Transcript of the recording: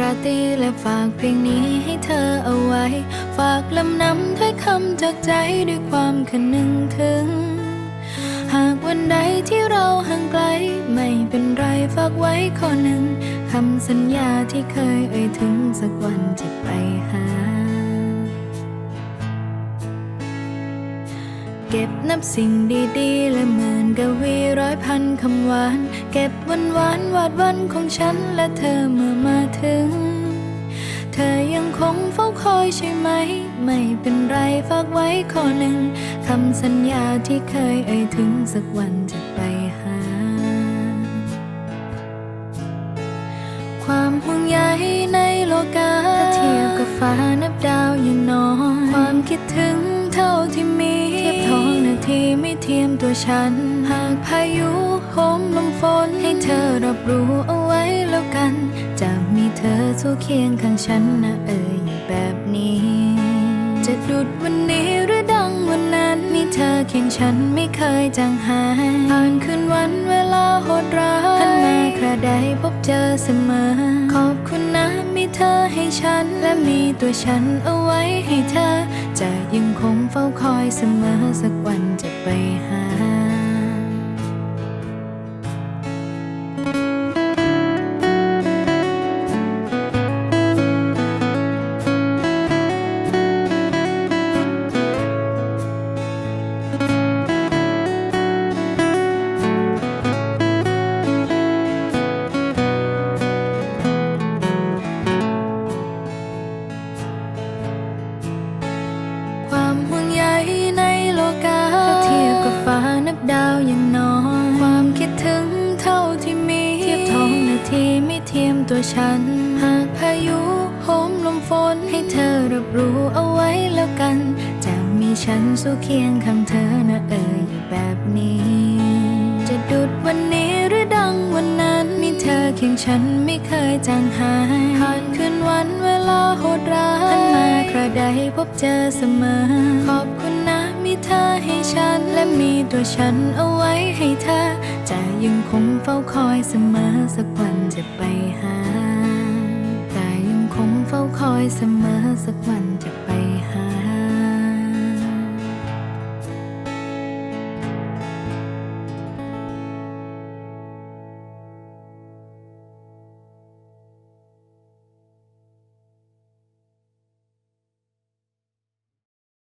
ราตีและฝากเพลงนี้ให้เธอเอาไว้ ฝากลำนำถ้อยคำจากใจด้วยความคืนึงถึง หากวันใดที่เราห่างไกล ไม่เป็นไรฝากไว้ข้อหนึ่งคำสัญญาที่เคยเอ่ยถึงสักวันจะไปหา เก็บนับสิ่งดีๆ และหมื่นกวีร้อยพันคำหวาน เก็บวันหวานวาดวันของฉันและเธอเมื่อมาถึง เธอยังคงเฝ้าคอยใช่ไหม ไม่เป็นไรฝากไว้ข้อหนึ่งคำสัญญาที่เคยเอ่ยถึงสักวันจะไปหา ความห่วงใยในโลกา ฉัน หากพายุโหมลมฝนให้เธอรับรู้เอาไว้แล้วกัน จะมีเธอสู้เคียงข้างฉันนะเอ่ยอแบบนี้ จะดุดวันนี้หรือดังวันนั้น มีเธอเคียงฉันไม่เคยจางหายผ่านคืนวันเวลาโหดร้ายหันมาคราใดพบเจอเสมอ เธอให้ฉัน และมีตัวฉันเอาไว้ให้เธอ จะยังคงเฝ้าคอยเสมอสักวันจะไปหา ใยในโลกาถ้าเทียบกับฟ้านับดาวยังน้อยความคิดถึงเท่าที่มี เทียบทองนาทีไม่เทียมตัวฉัน หากพายุโหมลมฝนให้เธอรับรู้เอาไว้แล้วกัน จะมีฉันสู้เคียงข้างเธอนะเอ่ยแบบนี้ จะดุดวันนี้หรือดังวันนั้นมีเธอเคียงฉันไม่เคยจางหายผ่านคืนวันเวลาโหดร้ายหันมาคราใดพบเจอเสมอ ให้ฉันและมีตัวฉันเอาไว้ให้เธอ จะยังคงเฝ้าคอยเสมอสักวันจะไปหา แต่ยังคงเฝ้าคอยเสมอสักวันจะไปหา